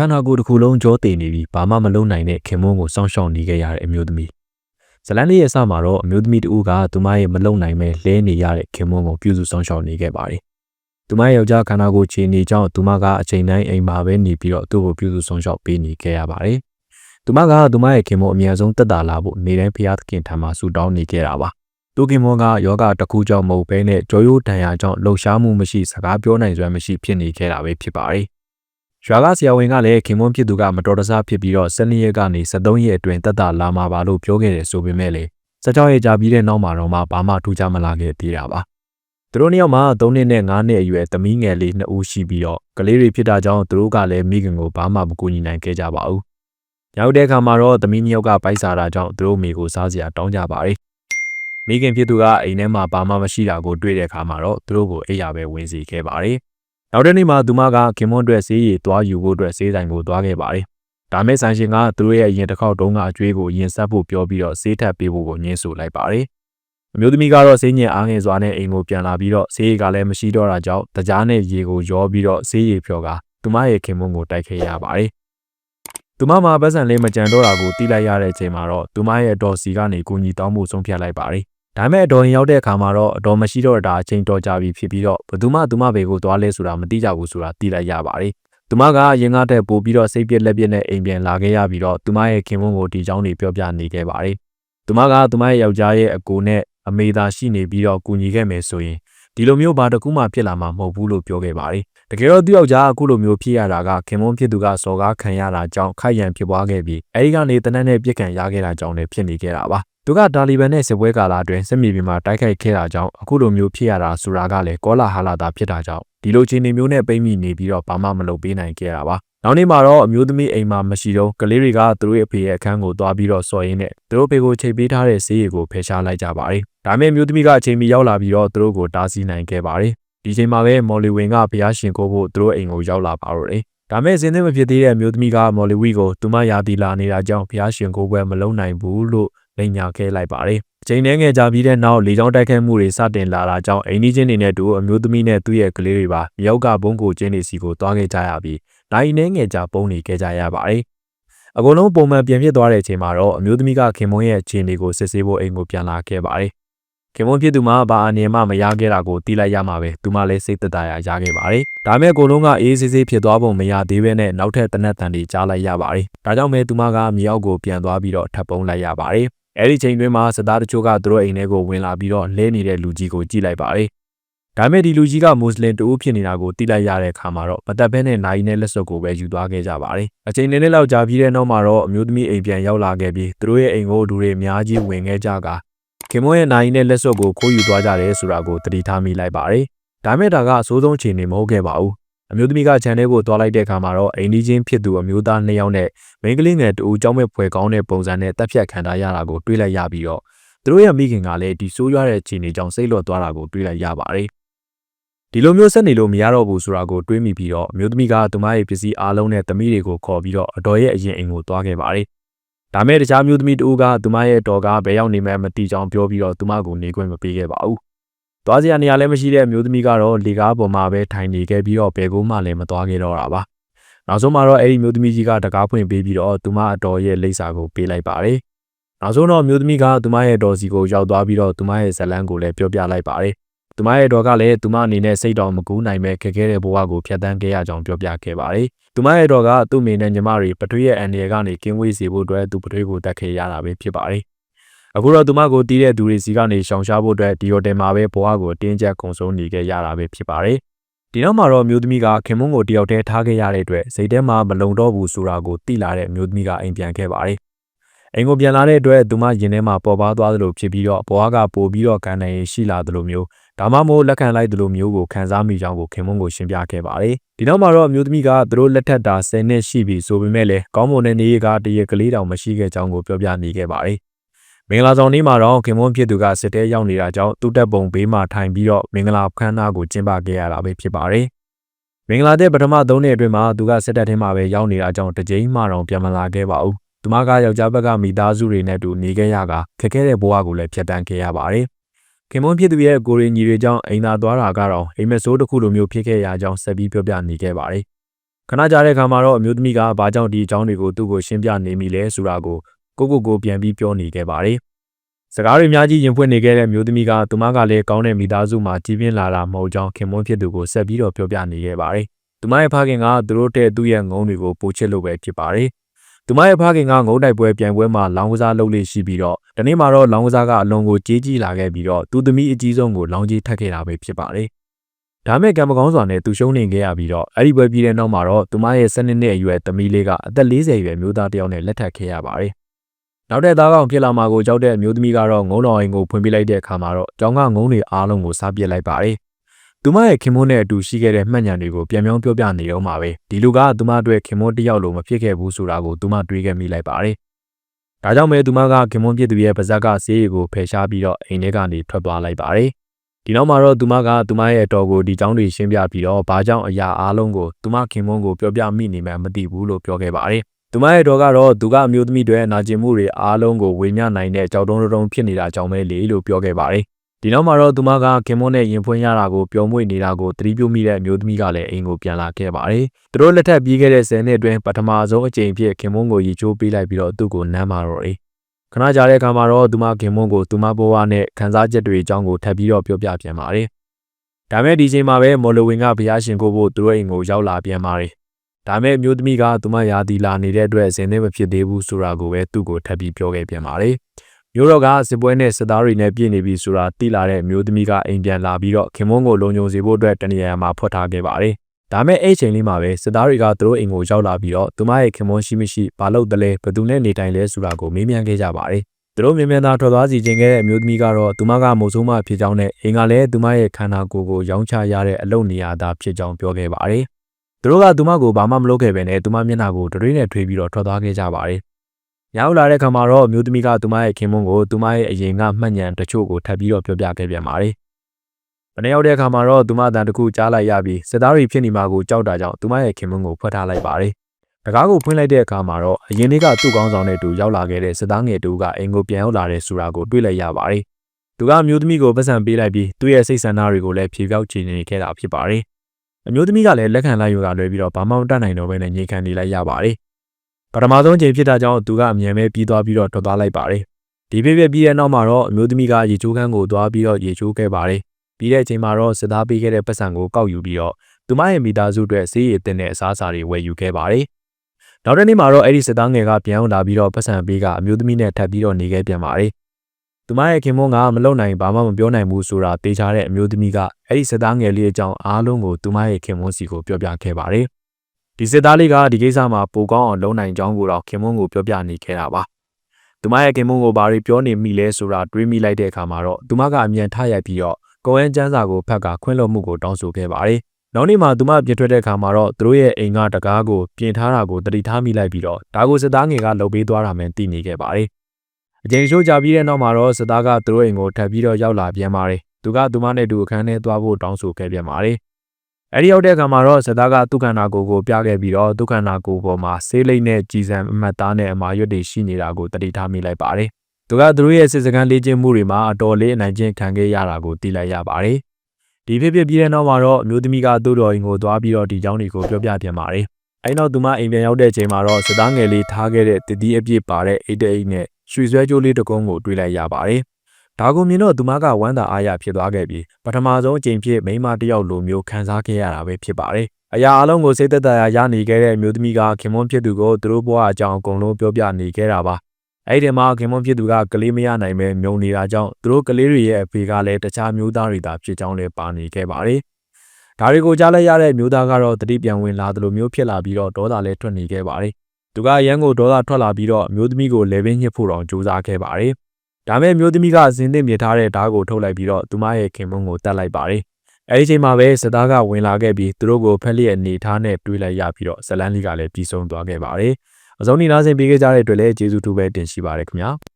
ခန္ဓာကိုယ်တစ်ခုလုံးကြောတည်နေပြီးဘာမှမလုပ်နိုင်တဲ့ခင်မွန်းကိုစောင့်ရှောက်နေခဲ့ရတဲ့အမျိုးသမီးဇလန်လေးရဲ့အစမှာတော့အမျိုးသမီးတူကသူမရဲ့မလုံနိုင်မဲ့လဲနေရတဲ့ခင်မွန်းကိုပြုစုစောင့်ရှောက်နေခဲ့ပါတယ်သူမရဲ့ယောက်ျားခန္ဓာကိုယ်ခြေနေကြောင်းသူမကအချိန်တိုင်းအိမ်မှာပဲနေပြီးတော့သူ့ကိုပြုစုစောင့်ရှောက်ပေးနေခဲ့ရပါတယ်သူမကသူမရဲ့ခင်မွန်းအမြဲဆုံးတက်တာလာဖို့နေတိုင်းဖျားသခင်ထံမှာဆူတောင်းနေခဲ့တာပါသူခင်မွန်းကယောဂတစ်ခုကြောင့်မဟုတ်ဘဲနဲ့ကြောရိုးတန်ရာကြောင့်လှုပ်ရှားမှုမရှိစကားပြောနိုင်စွမ်းမရှိဖြစ်နေခဲ့တာပဲဖြစ်ပါတယ် ရွာကဆရာဝန်ကလည်းခင်မွန်းဖြစ်သူကမတော်တဆဖြစ်ပြီးတော့12ရက်ကနေ13ရက်အတွင်းတက်တာလာမှာပါလို့ပြောခဲ့တယ်ဆိုပေမဲ့လေ16ရက်ကြာပြီးတဲ့နောက်မှာတော့မှဘာမှထူးခြားမလာခဲ့သေးတာပါသူတို့နှစ်ယောက်မှာ3နှစ်နဲ့5နှစ်အရွယ်သမီးငယ်လေး2ဦးရှိပြီးတော့ကလေးတွေဖြစ်တာကြောင့်သူတို့ကလည်းမိခင်ကိုဘာမှမကူညီနိုင်ခဲ့ကြပါဘူးရောက်တဲ့အခါမှာတော့သမီးနှစ်ယောက်ကပိုက်စားတာကြောင့်သူတို့မိကိုစားစရာတောင်းကြပါတယ်မိခင်ဖြစ်သူကအိမ်ထဲမှာဘာမှမရှိတာကိုတွေ့တဲ့အခါမှာတော့သူတို့ကိုအိယာပဲဝင်စီခဲ့ပါတယ် နောက်တဲ့နေ့မှာသူမကခင်မွန်းအတွက်ဆေးရည်သွားယူဖို့အတွက်ဆေးဆိုင်ကိုသွားခဲ့ပါတယ်။ဒါမဲ့ဆိုင်ရှင်ကသူတို့ရဲ့အရင်တစ်ခေါက်တုန်းကအကျွေးကိုရင်ဆက်ဖို့ပြောပြီးတော့ဆေးထပ်ပေးဖို့ကိုညှင်းဆိုလိုက်ပါတယ်။အမျိုးသမီးကတော့ဆေးညင်အားငယ်စွာနဲ့အိမ်ကိုပြန်လာပြီးတော့ဆေးရည်ကလည်းမရှိတော့တာကြောင့်တကြားနဲ့ရေကိုရောပြီးတော့ဆေးရည်ဖြော်ကသူမရဲ့ခင်မွန်းကိုတိုက်ခဲ့ရပါတယ်။သူမမှာပတ်စံလေးမကြံတော့တာကိုတီးလိုက်ရတဲ့အချိန်မှာတော့သူမရဲ့တော်စီကနေကူညီတောင်းမှုဆုံးဖြတ်လိုက်ပါတယ်။ ဒါပေမဲ့အတော်ရင်ရောက်တဲ့အခါမှာတော့အတော်မရှိတော့တာအချိန်တော်ကြာပြီဖြစ်ပြီးတော့ဘသူမှသူမဘယ်ကိုသွားလဲဆိုတာမသိကြဘူးဆိုတာသိလိုက်ရပါတယ်။သူမကအရင်ကတည်းကပို့ပြီးတော့စိတ်ပြက်လက်ပြက်နဲ့အိမ်ပြန်လာခဲ့ရပြီးတော့သူမရဲ့ခင်မွန်းကိုဒီကြောင်းတွေပြောပြနေခဲ့ပါတယ်။သူမကသူမရဲ့ယောက်ျားရဲ့အကိုနဲ့အမေသာရှိနေပြီးတော့ကူညီခဲ့မယ်ဆိုရင်ဒီလိုမျိုးဘာတစ်ခုမှဖြစ်လာမှာမဟုတ်ဘူးလို့ပြောခဲ့ပါတယ်။တကယ်တော့သူယောက်ျားအခုလိုမျိုးဖြစ်ရတာကခင်မွန်းဖြစ်သူကစော်ကားခံရတာကြောင့်ခိုက်ရန်ဖြစ်ပွားခဲ့ပြီးအဲဒီကနေတနက်နဲ့ပြစ်ခံရခဲ့တာကြောင့်လည်းဖြစ်နေခဲ့တာပါ သူကတာလီဘန်နဲ့စစ်ပွဲကာလအတွင်းစစ်မြေပြင်မှာတိုက်ခိုက်ခဲ့တာကြောင့်အခုလိုမျိုးဖြစ်ရတာဆိုတာကလည်းကောလာဟာလာတာဖြစ်တာကြောင့်ဒီလိုခြေနေမျိုးနဲ့ပိတ်မိနေပြီးတော့ဘာမှမလုပ်ပေးနိုင်ခဲ့တာပါနောက်နေ့မှာတော့အမျိုးသမီးအိမ်မှာမရှိတော့ကလေးတွေကသူတို့ရဲ့အဖေရဲ့အခန်းကိုသွားပြီးတော့စော်ရင်းနဲ့သူတို့ဖေကိုချိန်ပေးထားတဲ့ဈေးရီကိုဖယ်ရှားလိုက်ကြပါတယ်ဒါပေမဲ့အမျိုးသမီးကအချိန်မီရောက်လာပြီးတော့သူတို့ကိုတားဆီးနိုင်ခဲ့ပါတယ်ဒီချိန်မှာပဲမော်လီဝင်ကဘုရားရှင်ကိုဖို့သူတို့အိမ်ကိုရောက်လာပါတော့တယ်ဒါမဲ့စင်သစ်မဖြစ်သေးတဲ့အမျိုးသမီးကမော်လီဝီကိုသူမယာတီလာနေတာကြောင့်ဘုရားရှင်ကိုပွဲမလုံနိုင်ဘူးလို့ လိန်ညာခဲ့လိုက်ပါတယ်။အချိန်နှဲငယ်ကြာပြီးတဲ့နောက်လေကြောင်းတိုက်ခိုက်မှုတွေစတင်လာတာကြောင့်အိမ်နီးချင်းတွေနဲ့တူအမျိုးသမီးနဲ့သူ့ရဲ့ကလေးတွေပါမြောက်ကဘုံကိုကျင်းနေစီကိုတွားခဲ့ကြရပြီးနိုင်နှဲငယ်ကြာပုံနေခဲ့ကြရပါတယ်။အကုန်လုံးပုံမှန်ပြန်ဖြစ်သွားတဲ့အချိန်မှာတော့အမျိုးသမီးကခင်မွန်းရဲ့ခြေနေကိုစစ်ဆေးဖို့အိမ်ကိုပြန်လာခဲ့ပါတယ်။ခင်မွန်းဖြစ်သူမှဘာအနေမှမရခဲ့တာကိုတီးလိုက်ရမှာပဲသူမှလည်းစိတ်သက်သာရရခဲ့ပါတယ်။ဒါမဲ့အကုန်လုံးကအေးဆေးဆေးဖြစ်သွားပုံမရသေးဘဲနဲ့နောက်ထပ်တနက်တန်တွေကြားလိုက်ရပါတယ်။ဒါကြောင့်ပဲသူမကမြောက်ကိုပြန်သွားပြီးတော့ထပ်ပုံးလိုက်ရပါတယ်။ အဲ့ဒီချိန်တွင်းမှာစစ်သားတချို့ကသူတို့အိမ်ထဲကိုဝင်လာပြီးတော့လဲနေတဲ့လူကြီးကိုကြည့်လိုက်ပါတယ်။ဒါမဲ့ဒီလူကြီးကမွတ်စလင်တူဖြစ်နေတာကိုသိလိုက်ရတဲ့အခါမှာတော့မတက်ဘဲနဲ့နိုင်နဲ့လက်စွပ်ကိုပဲယူသွားခဲ့ကြပါတယ်။အချိန်နဲ့လောက်ကြာပြီးတဲ့နောက်မှာတော့အမျိုးသမီးအိမ်ပြန်ရောက်လာခဲ့ပြီးသူတို့ရဲ့အိမ်ကိုလူတွေအများကြီးဝင်ခဲ့ကြကခင်မွန်းရဲ့နိုင်နဲ့လက်စွပ်ကိုခိုးယူသွားကြတယ်ဆိုတာကိုသတိထားမိလိုက်ပါတယ်။ဒါမဲ့ဒါကအဆိုးဆုံးအခြေအနေမဟုတ်ခဲ့ပါဘူး အမျိုးသမီးကခြံထဲကိုသွားလိုက်တဲ့အခါမှာတော့အိမ်ဒီချင်းဖြစ်သူအမျိုးသားနှစ်ယောက်နဲ့မိန်းကလေးငယ်တူကြောင်းမဲ့ဖွယ်ကောင်းတဲ့ပုံစံနဲ့တပ်ဖြတ်ခံထားရတာကိုတွေ့လိုက်ရပြီးတော့သူတို့ရဲ့မိခင်ကလည်းဒီဆိုးရွားတဲ့ခြေနေကြောင့်စိတ်လွတ်သွားတာကိုတွေ့လိုက်ရပါတယ်။ဒီလိုမျိုးဆက်နေလို့မရတော့ဘူးဆိုတာကိုတွေးမိပြီးတော့အမျိုးသမီးကသူမရဲ့ပစ္စည်းအားလုံးနဲ့သမီးတွေကိုခေါ်ပြီးတော့အတော်ရဲ့အရင်အိမ်ကိုသွားခဲ့ပါတယ်။ဒါမဲ့တခြားမျိုးသမီးတူကသူမရဲ့တော်ကဘယ်ရောက်နေမှမသိကြောင်ပြောပြီးတော့သူမကိုနေခွင့်မပေးခဲ့ပါဘူး သွားစရာနေရာလည်းမရှိတဲ့အမျိုးသမီးကတော့လေကားပေါ်မှာပဲထိုင်နေခဲ့ပြီးတော့ဘယ်ကိုမှလည်းမသွားခဲ့တော့တာပါနောက်ဆုံးမှာတော့အဲ့ဒီမျိုးသမီးကြီးကတကားဖွင့်ပေးပြီးတော့သူမအတော်ရဲ့လိပ်စာကိုပေးလိုက်ပါတယ်နောက်ဆုံးတော့မျိုးသမီးကသူမရဲ့တော်စီကိုရောက်သွားပြီးတော့သူမရဲ့ဇလန်းကိုလည်းပြောပြလိုက်ပါတယ်သူမရဲ့တော်ကလည်းသူမအနေနဲ့စိတ်တော်မကူးနိုင်ပဲခက်ခဲတဲ့ဘဝကိုဖျက်ဆီးခဲ့ရကြောင်းပြောပြခဲ့ပါတယ်။သူမရဲ့တော်ကသူ့မိနဲ့ညီမတွေပထွေးရဲ့အန်ဒီရကနေကင်းဝေးစေဖို့အတွက်သူပထွေးကိုတက်ခဲ့ရတာပဲဖြစ်ပါတယ်။ အခုတော့သူမကိုတီးတဲ့သူတွေစီကနေရှောင်ရှားဖို့အတွက်ဒီဟိုတယ်မှာပဲဘဝကိုတင်းကျပ်ခုံဆုံးနေခဲ့ရတာပဲဖြစ်ပါတယ်။ဒီနောက်မှာတော့မျိုးသမီးကခင်မွန်းကိုတယောက်တည်းထားခဲ့ရတဲ့အတွက်စိတ်ထဲမှာမလုံတော့ဘူးဆိုတာကိုသိလာတဲ့မျိုးသမီးကအိမ်ပြန်ခဲ့ပါတယ်။အိမ်ကိုပြန်လာတဲ့အတွက်သူမရင်ထဲမှာပေါ်ပါသွားသလိုဖြစ်ပြီးတော့ဘဝကပိုပြီးတော့ခံနိုင်ရှိလာသလိုမျိုးဒါမှမဟုတ်လက်ခံလိုက်သလိုမျိုးကိုခံစားမိကြောင်းကိုခင်မွန်းကိုရှင်းပြခဲ့ပါတယ်။ဒီနောက်မှာတော့အမျိုးသမီးကသူတို့လက်ထက်တာ10နှစ်ရှိပြီဆိုပေမဲ့လည်းကောင်းမွန်တဲ့နေရကတရကလေးတောင်မရှိခဲ့ကြောင်းကိုပြောပြနေခဲ့ပါတယ် မင်္ဂလာဆောင်နေ့မှာတော့ခင်မွန်းဖြစ်သူကစစ်တဲရောက်နေတာကြောင့်သူ့တပ်ပုံဘေးမှာထိုင်ပြီးတော့မင်္ဂလာခမ်းနားကိုကျင်းပခဲ့ရတာပဲဖြစ်ပါတယ်။မင်္ဂလာတဲ့ပထမ၃နှစ်အတွင်းမှာသူကစစ်တပ်ထဲမှာပဲရောက်နေတာကြောင့်တကြိမ်မှတော့ပြန်မလာခဲ့ပါဘူး။သူမကယောက်ျားဘက်ကမိသားစုတွေနဲ့တူနေခဲ့ရကခက်ခဲတဲ့ဘဝကိုလည်းဖြတ်တန်းခဲ့ရပါတယ်။ခင်မွန်းဖြစ်သူရဲ့ကိုရီညီတွေကြောင့်အိမ်သာသွားတာကတော့အိမ်မက်ဆိုးတစ်ခုလိုမျိုးဖြစ်ခဲ့ရကြောင်းဆက်ပြီးပြောပြနေခဲ့ပါတယ်။ခဏကြာတဲ့အခါမှာတော့အမျိုးသမီးကဘာကြောင့်ဒီအကြောင်းတွေကိုသူ့ကိုရှင်းပြနေမိလဲဆိုတာကို ကိုကိုကိုပြန်ပြီးပြောနေခဲ့ပါတယ်။စကားတွေအများကြီးရင်ဖွင့်နေခဲ့တဲ့အမျိုးသမီးကသူမကလည်းကောင်းတဲ့မိသားစုမှာကြီးပြင်းလာတာမဟုတ်ကြောင်းခင်မွန်းဖြစ်သူကိုဆက်ပြီးတော့ပြောပြနေခဲ့ပါတယ်။သူမရဲ့ဖခင်ကသူတို့တဲ့သူ့ရဲ့ငုံတွေကိုပိုချစ်လို့ပဲဖြစ်ပါတယ်။သူမရဲ့ဖခင်ကငုံတိုက်ပွဲပြိုင်ပွဲမှာလောင်းကစားလုပ်လို့ရှိပြီးတော့ဒီနေ့မှာတော့လောင်းကစားကအလွန်ကိုကြေးကြီးလာခဲ့ပြီးတော့သူသမီးအကြီးဆုံးကိုလောင်းကြီးထပ်ခဲ့တာပဲဖြစ်ပါတယ်။ဒါမဲ့ကံမကောင်းစွာနဲ့သူရှုံးနေခဲ့ရပြီးတော့အဲ့ဒီပွဲပြီးတဲ့နောက်မှာတော့သူမရဲ့12နှစ်အရွယ်သမီးလေးကအသက်40အရွယ်မျိုးသားတစ်ယောက်နဲ့လက်ထပ်ခဲ့ရပါတယ်။ နောက်တဲ့သားကောင်ဖြစ်လာမှာကိုကြောက်တဲ့အမျိုးသမီးကတော့ငုံတော်အိမ်ကိုဖွင့်ပြလိုက်တဲ့အခါမှာတော့ကျောင်းကငုံတွေအားလုံးကိုစားပစ်လိုက်ပါတယ်။သူမရဲ့ခင်မွန်းနဲ့အတူရှိခဲ့တဲ့မှတ်ဉာဏ်တွေကိုပြန်ပြောင်းပြောပြနေတော့မှာပဲဒီလူကသူမအတွက်ခင်မွန်းတစ်ယောက်လိုမဖြစ်ခဲ့ဘူးဆိုတာကိုသူမတွေးခဲ့မိလိုက်ပါတယ်။ဒါကြောင့်ပဲသူမကခင်မွန်းပြစ်သူရဲ့ပါဇက်ကဆေးရီကိုဖယ်ရှားပြီးတော့အိမ်ထဲကနေထွက်သွားလိုက်ပါတယ်။ဒီနောက်မှာတော့သူမကသူမရဲ့အတော်ကိုဒီကျောင်းတွေရှင်းပြပြီးတော့ဘာကြောင့်အရာအားလုံးကိုသူမခင်မွန်းကိုပြောပြမိနေမှမသိဘူးလို့ပြောခဲ့ပါတယ်။ သူမရဲ့တော်ကတော့သူကအမျိုးသမီးတွေနာကျင်မှုတွေအားလုံးကိုဝေမျှနိုင်တဲ့ကြောက်တုံးတုံးဖြစ်နေတာကြောင့်ပဲလေလို့ပြောခဲ့ပါတယ်။ဒီနောက်မှာတော့သူမကခင်မွန်းနဲ့ရင်ဖွင့်ရတာကိုပျော်မွေ့နေတာကိုသတိပြုမိတဲ့အမျိုးသမီးကလည်းအိမ်ကိုပြန်လာခဲ့ပါတယ်။သူတို့လက်ထပ်ပြီးခဲ့တဲ့10နှစ်အတွင်းပထမဆုံးအကြိမ်ဖြစ်ခင်မွန်းကိုရီချိုးပေးလိုက်ပြီးတော့သူ့ကိုနမ်းမာတော့တယ်။ခဏကြာတဲ့အခါမှာတော့သူမခင်မွန်းကိုသူမဘဝနဲ့ခန်းစားချက်တွေအကြောင်းကိုထပ်ပြီးတော့ပြောပြပြန်ပါတယ်။ဒါမဲ့ဒီချိန်မှာပဲမော်လဝင်ကဘုရားရှင်ကိုဖို့သူတို့အိမ်ကိုရောက်လာပြန်ပါတယ်။ ဒါမဲ့အမျိုးသမီးကသူမရာသီလာနေတဲ့အတွက်ဇင်နဲ့မဖြစ်သေးဘူးဆိုတာကိုပဲသူ့ကိုထပ်ပြီးပြောခဲ့ပြန်ပါတယ်။မျိုးတော့ကစစ်ပွဲနဲ့စစ်သားတွေနဲ့ပြည်နေပြီဆိုတာသိလာတဲ့အမျိုးသမီးကအိမ်ပြန်လာပြီးတော့ခင်မွန်းကိုလုံခြုံစေဖို့အတွက်တနေရာမှာဖွက်ထားခဲ့ပါတယ်။ဒါမဲ့အဲ့ချိန်လေးမှာပဲစစ်သားတွေကသူတို့အိမ်ကိုရောက်လာပြီးတော့သူမရဲ့ခင်မွန်းရှိမရှိဘာလို့တလဲဘယ်သူနဲ့နေတိုင်လဲဆိုတာကိုမေးမြန်းခဲ့ကြပါတယ်။သူတို့မြင်မြန်သာထွက်သွားစီခြင်းခဲ့တဲ့အမျိုးသမီးကတော့သူမကမုံဆိုးမဖြစ်ကြောင်းနဲ့အိမ်ကလည်းသူမရဲ့ခန္ဓာကိုယ်ကိုရောင်းချရတဲ့အလုပ်နေရာသာဖြစ်ကြောင်းပြောခဲ့ပါတယ်။ သူတို့ကသူမကိုဘာမှမလုပ်ခဲ့ဘဲနဲ့သူမမျက်နှာကိုတရွေးနဲ့ထွေးပြီးတော့ထွက်သွားခဲ့ကြပါတယ်။ညောက်လာတဲ့ခါမှာတော့အမျိုးသမီးကသူမရဲ့ခင်မွန်းကိုသူမရဲ့အရင်ကမှတ်ဉဏ်တချို့ကိုထပ်ပြီးတော့ပြောပြခဲ့ပြန်ပါတယ်။မနေ့ရောက်တဲ့အခါမှာတော့သူမအတန်တခုကြားလိုက်ရပြီးစစ်သားတွေဖြစ်နေမှာကိုကြောက်တာကြောင့်သူမရဲ့ခင်မွန်းကိုဖွက်ထားလိုက်ပါတယ်။တကားကိုဖွင့်လိုက်တဲ့အခါမှာတော့အရင်လေးကသူ့ကောင်းဆောင်တဲ့တူရောက်လာခဲ့တဲ့စစ်သားငယ်တူကအိမ်ကိုပြန်ရောက်လာတဲ့ဆိုတာကိုတွေ့လိုက်ရပါတယ်။သူကအမျိုးသမီးကိုပတ်စံပေးလိုက်ပြီးသူ့ရဲ့စိတ်ဆန္ဒတွေကိုလည်းဖြေပြောက်ချနေခဲ့တာဖြစ်ပါတယ်။ အမျိုးသမီးကလည်းလက်ခံလိုက်ယူကလွဲပြီးတော့ဘာမှမတတ်နိုင်တော့ဘဲနဲ့ညှိခံနေလိုက်ရပါတယ်။ပထမဆုံးချိန်ဖြစ်တာကြောင့်သူကအမြန်ပဲပြီးသွားပြီးတော့ထွက်သွားလိုက်ပါတယ်။ဒီပြပြပြီးတဲ့နောက်မှာတော့အမျိုးသမီးကရေချိုးခန်းကိုသွားပြီးတော့ရေချိုးခဲ့ပါတယ်။ပြီးတဲ့အချိန်မှာတော့စစ်သားပေးခဲ့တဲ့ပတ်စံကိုကောက်ယူပြီးတော့သူမရဲ့မိသားစုအတွက်ဆေးရည်တင်တဲ့အစားအစာတွေဝယ်ယူခဲ့ပါတယ်။နောက်တစ်နေ့မှာတော့အဲ့ဒီစစ်သားငယ်ကပြန်လာပြီးတော့ပတ်စံပေးကအမျိုးသမီးနဲ့ထပ်ပြီးတော့နေခဲ့ပြန်ပါတယ်။ သူမရဲ့ခင်မွန်းကမလုံနိုင်ဘာမှမပြောနိုင်ဘူးဆိုတာသိချတဲ့အမျိုးသမီးကအဲ့ဒီစစ်သားငယ်လေးအကြောင်းအားလုံးကိုသူမရဲ့ခင်မွန်းစီကိုပြောပြခဲ့ပါတယ်။ဒီစစ်သားလေးကဒီကိစ္စမှာပိုကောင်းအောင်လုပ်နိုင်ကြောင်းကိုတော့ခင်မွန်းကိုပြောပြနေခဲ့တာပါ။သူမရဲ့ခင်မွန်းကိုဘာတွေပြောနေမိလဲဆိုတာတွေးမိလိုက်တဲ့အခါမှာတော့သူမကအမြန်ထရိုက်ပြီးတော့ကိုဝဲကျန်းစာကိုဖက်ကခွင့်လွှတ်မှုကိုတောင်းဆိုခဲ့ပါတယ်။နောက်နေ့မှာသူမပြင်ထွက်တဲ့အခါမှာတော့သူတို့ရဲ့အိမ်ကတကားကိုပြင်ထားတာကိုတတိထားမိလိုက်ပြီးတော့ဒါကိုစစ်သားငယ်ကလှုပ်ပေးသွားတာမှန်သိနေခဲ့ပါတယ်။ အချိန်ချိုးကြာပြီးတဲ့နောက်မှာတော့စစ်သားကသူတို့အိမ်ကိုထပ်ပြီးတော့ရောက်လာပြန်ပါတယ်။သူကသူမနဲ့တူအခန်းထဲသွားဖို့တောင်းဆိုခဲ့ပြန်ပါတယ်။အဲဒီရောက်တဲ့အခါမှာတော့စစ်သားကသူ့ခန္ဓာကိုယ်ကိုပြခဲ့ပြီးတော့သူ့ခန္ဓာကိုယ်ပေါ်မှာဆေးလိမ့်နဲ့ကြည်စံအမတ်သားနဲ့အမာရွတ်တွေရှိနေတာကိုတတိထားမိလိုက်ပါတယ်။သူကသူတို့ရဲ့စစ်စခန်းလေ့ကျင့်မှုတွေမှာအတော်လေးအနိုင်ကျင့်ခံခဲ့ရတာကိုသိလိုက်ရပါတယ်။ဒီဖြစ်ဖြစ်ပြီးတဲ့နောက်မှာတော့အမျိုးသမီးကသူ့တော်ရင်ကိုသွားပြီးတော့ဒီเจ้าတွေကိုပြောပြပြန်ပါတယ်။အဲဒီနောက်သူမအိမ်ပြန်ရောက်တဲ့အချိန်မှာတော့စစ်သားငယ်လေးထားခဲ့တဲ့တတိအပြည့်ပါတဲ့အိတ်တိတ်နဲ့ ရွှေဆွဲကြိုးလေးတစ်ကုန်းကိုတွေ့လိုက်ရပါတယ်။ဒါကိုမြင်တော့သူမကဝမ်းသာအားရဖြစ်သွားခဲ့ပြီးပထမဆုံးအကြိမ်ဖြစ်မိန်းမတစ်ယောက်လိုမျိုးခံစားခဲ့ရတာပဲဖြစ်ပါတယ်။အရာအလုံးကိုစိတ်သက်သာရာရနေခဲ့တဲ့အမျိုးသမီးကခင်မွန်းဖြစ်သူကိုသူတို့ဘဝအကြောင်းအကုန်လုံးပြောပြနေခဲ့တာပါ။အဲ့ဒီမှာခင်မွန်းဖြစ်သူကကလေးမရနိုင်ပဲမြုံနေတာကြောင့်သူတို့ကလေးတွေရဲ့အဖေကလည်းတခြားမျိုးသားတွေသာဖြစ်ကြောင်းလည်းပါနေခဲ့ပါတယ်။ဒါတွေကိုကြားလိုက်ရတဲ့မျိုးသားကတော့တတိပြန်ဝင်လာသလိုမျိုးဖြစ်လာပြီးတော့ဒေါသလည်းထွက်နေခဲ့ပါတယ်။ သူကရန်ကိုဒေါသထွက်လာပြီးတော့မျိုးသမီးကိုလေပင်းညှစ်ဖို့တောင်ကြိုးစားခဲ့ပါတယ်။ဒါမဲ့မျိုးသမီးကဇင်းသင့်မြထားတဲ့ဓာတ်ကိုထုတ်လိုက်ပြီးတော့သူမရဲ့ခင်မွန်းကိုတတ်လိုက်ပါတယ်။အဲဒီချိန်မှာပဲစစ်သားကဝင်လာခဲ့ပြီးသူတို့ကိုဖက်လျက်အနေထားနဲ့တွေးလိုက်ရပြီးတော့ဇလန်းလေးကလည်းပြီးဆုံးသွားခဲ့ပါတယ်။အစုံနေနားဆင်ပေးခဲ့ကြတဲ့အတွက်လည်းကျေးဇူးတူပဲတင်ရှိပါတယ်ခင်ဗျာ။